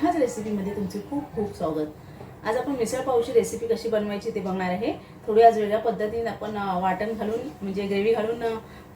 ह्याच रेसिपीमध्ये तुमचे खूप खूप स्वागत. आज आपण मिसळ पावची रेसिपी कशी बनवायची ते बघणार आहे. थोडी आज वेगळ्या पद्धतीने आपण वाटण घालून म्हणजे ग्रेव्ही घालून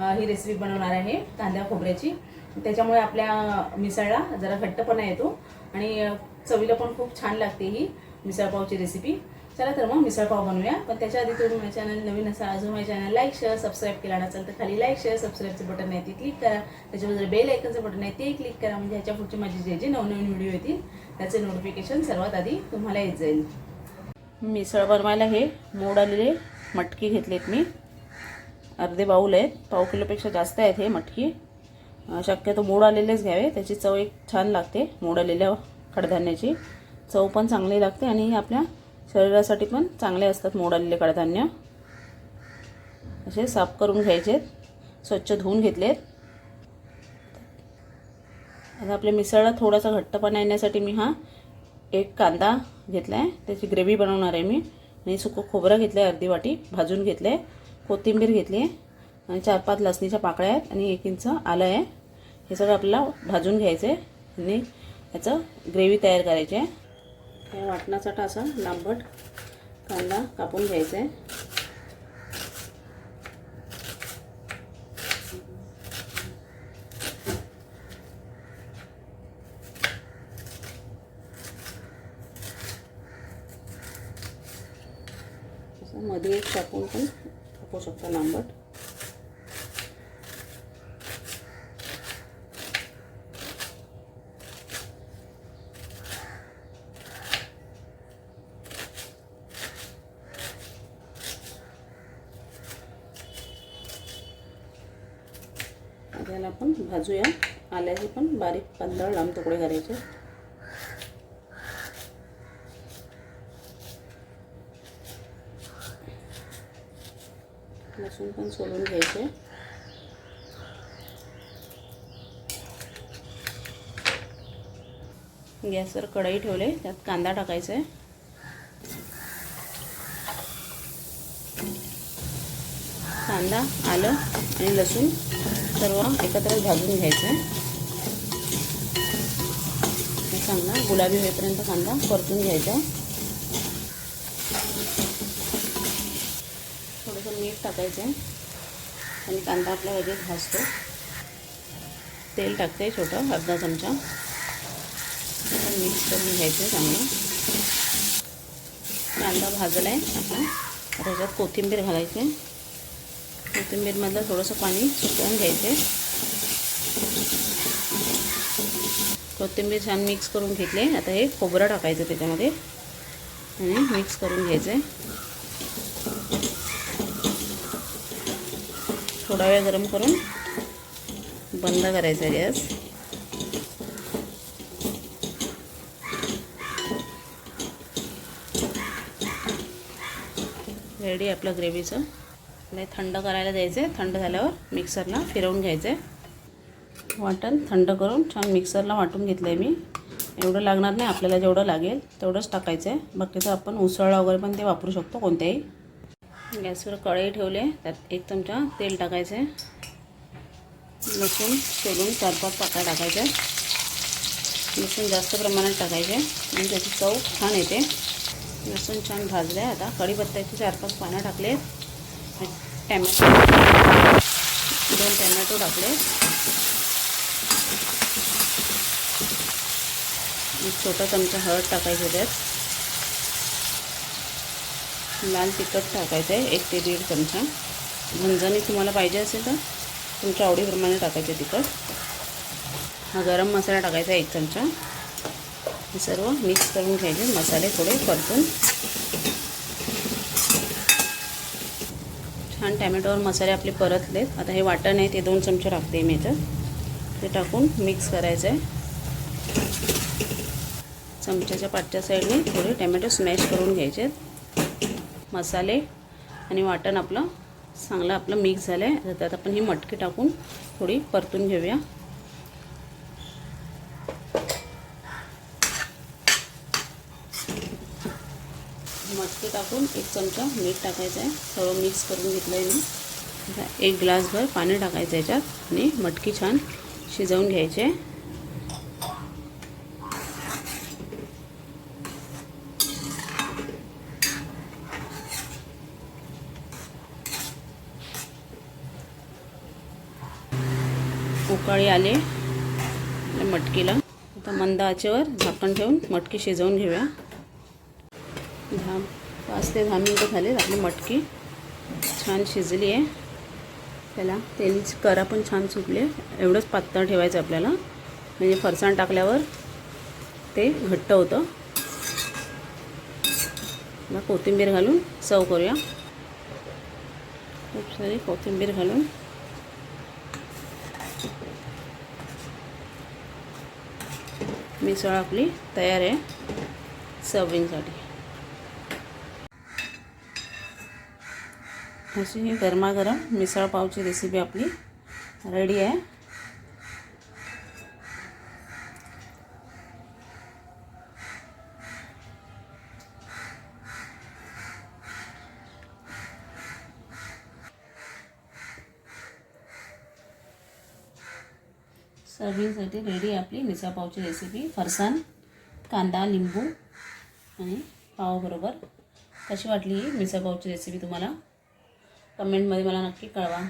ही रेसिपी बनवणार आहे कांद्या खोबऱ्याची. त्याच्यामुळे आपल्या मिसळला जरा घट्टपणा येतो आणि चवीला पण खूप छान लागते ही मिसळ पावची रेसिपी चला तर मग मिसळ पाव बनवूया. पण त्याच्या आधी तुम्ही माझ्या चॅनल नवीन असा अजून माझ्या चॅनल लाईक शेअर सबस्क्राईब केला नसेल तर खाली लाईक शेअर सबस्क्राईबचं बटन आहे ते क्लिक करा. त्याच्याबद्दल बेल ऐकनचं बटन आहे ते क्लिक करा. म्हणजे ह्याच्या पुढचे माझे जे जे नवनवीन व्हिडिओ येतील त्याचे नोटिफिकेशन सर्वात आधी तुम्हाला येत जाईल. मिसळ बनवायला हे मोड आलेले मटकी घेतलेत मी. अर्धे बाऊल आहेत. पाव किलोपेक्षा जास्त आहेत हे मटकी. शक्यतो मोड आलेलेच घ्यावे. त्याची चव एक छान लागते मोड आलेल्या कडधान्याची. चव पण चांगली लागते आणि आपल्या शरीरासाठी पण चांगले असतात मोड आलेले कडधान्य. असे साफ करून घ्यायचे. स्वच्छ धुवून घेतलेत. आता आपल्या मिसळला थोडासा घट्टपणा येण्यासाठी मी हा एक कांदा घेतला आहे त्याची ग्रेव्ही बनवणार आहे मी. आणि सुकं खोबरं घेतलं आहे अर्धी वाटी भाजून घेतलं आहे कोथिंबीर घेतली आहे आणि चार पाच लसणीच्या पाकळ्या आहेत आणि एक इंच आलं आहे. हे सगळं आपल्याला भाजून घ्यायचं आहे आणि याचं ग्रेव्ही तयार करायची आहे. या वाटणासाठी असा लांबट कांदा कापून घ्यायचा आहे मध्ये एक टाकून पण टाकू शकता लांबट. याला आपण भाजूया. आल्याचे पण बारीक पातळ लांब तुकडे करायचे. लसूण पण सोलून घ्यायचे. गॅसवर कढई ठेवले त्यात कांदा टाकायचा. आहे कांदा आलं आणि लसूण. सर्व एकत्र भाजून घ्यायचं. आहे गुलाबी होईपर्यंत कांदा परतून घ्यायचा. थोडंसं मीठ टाकायचं आहे आणि कांदा आपला वगैरे भाजतो. तेल टाकते छोटं अर्धा चमचा. मिक्स करून घ्यायचं चांगलं. कांदा भाजला आहे आपला. त्याच्यात कोथिंबीर घालायची. आहे कोथिंबीरमधलं थोडंसं पाणी सुकवून घ्यायचं. आहे कोथिंबीर छान मिक्स करून घेतले. आता हे खोबरं टाकायचं त्याच्यामध्ये आणि मिक्स करून घ्यायचं. आहे थोडा वेळ गरम करून बंद करायचा गॅस. रेडी आपलं ग्रेव्हीचं. नाही थंड करायला द्यायचे. थंड झाल्यावर मिक्सरला फिरवून घ्यायचे. वाटण थंड करून छान मिक्सरला वाटून घेतलं आहे मी. एवढं लागणार नाही आपल्याला जेवढं लागेल तेवढंच टाकायचं आहे. बाकीचं आपण उसळला वगैरे पण ते वापरू शकतो कोणत्याही. गॅसवर कढई ठेवले त्यात एक चमचा तेल टाकायचं आहे. लसूण सोलून चार पाच पाकळ्या टाकायच्या लसूण जास्त प्रमाणात टाकायचे आणि त्याची चव छान येते. लसूण छान भाजलं आहे आता कढीपत्त्याची चार पाच पानं टाकले टॅमॅटो. दोन टॅमॅटो टाकले. एक छोटा चमचा हळद टाकायचे त्यात. लाल तिखट टाकायचं आहे एक ते दीड चमचा. झणझणी तुम्हाला पाहिजे असेल तर तुमच्या आवडीप्रमाणे टाकायचं तिखट. हा गरम मसाला टाकायचा एक चमचा. हे सर्व मिक्स करून घ्यायचे. मसाले थोडे परतून छान टॅमॅटोवर मसाले आपले परतलेत. आता हे वाटण आहे ते दोन चमचे टाकते मी याच्यात ते टाकून मिक्स करायचं आहे. चमच्याच्या पाठच्या साईडने थोडे टॅमॅटो स्मॅश करून घ्यायचे मसाले आणि वाटण आपलं चांगलं आपलं मिक्स झालं आहे त्यात आपण ही मटकी टाकून थोडी परतून घेऊया. टाकून एक चमचा मीठ टाकायचं आहे. सर्व मिक्स करून घेतलं आहे मी. आता एक ग्लासभर पाणी टाकायचं याच्यात आणि मटकी छान शिजवून घ्यायचे उकाळी आले मटकीला. आता मंदाचेवर झाकण ठेवून मटकी शिजवून घेऊया. धाम पाच ते दहा मिनटं झाले आपली मटकी. छान शिजली आहे. त्याला तेलची करा पण छान सुटले एवढंच पातळ ठेवायचं आपल्याला. म्हणजे फरसाण टाकल्यावर ते घट्ट होतं. मग कोथिंबीर घालून सर्व करूया. खूप सारी कोथिंबीर घालून. मिसळ आपली तयार आहे. सर्विंगसाठी. अशी ही गरमागरम मिसळपावची रेसिपी आपली रेडी आहे. सर्विंगसाठी रेडी आहे आपली मिसळपावची रेसिपी फरसाण कांदा लिंबू आणि पावाबरोबर कशी वाटली ही मिसळपावची रेसिपी तुम्हाला? कमेंटमध्ये मला नक्की कळवा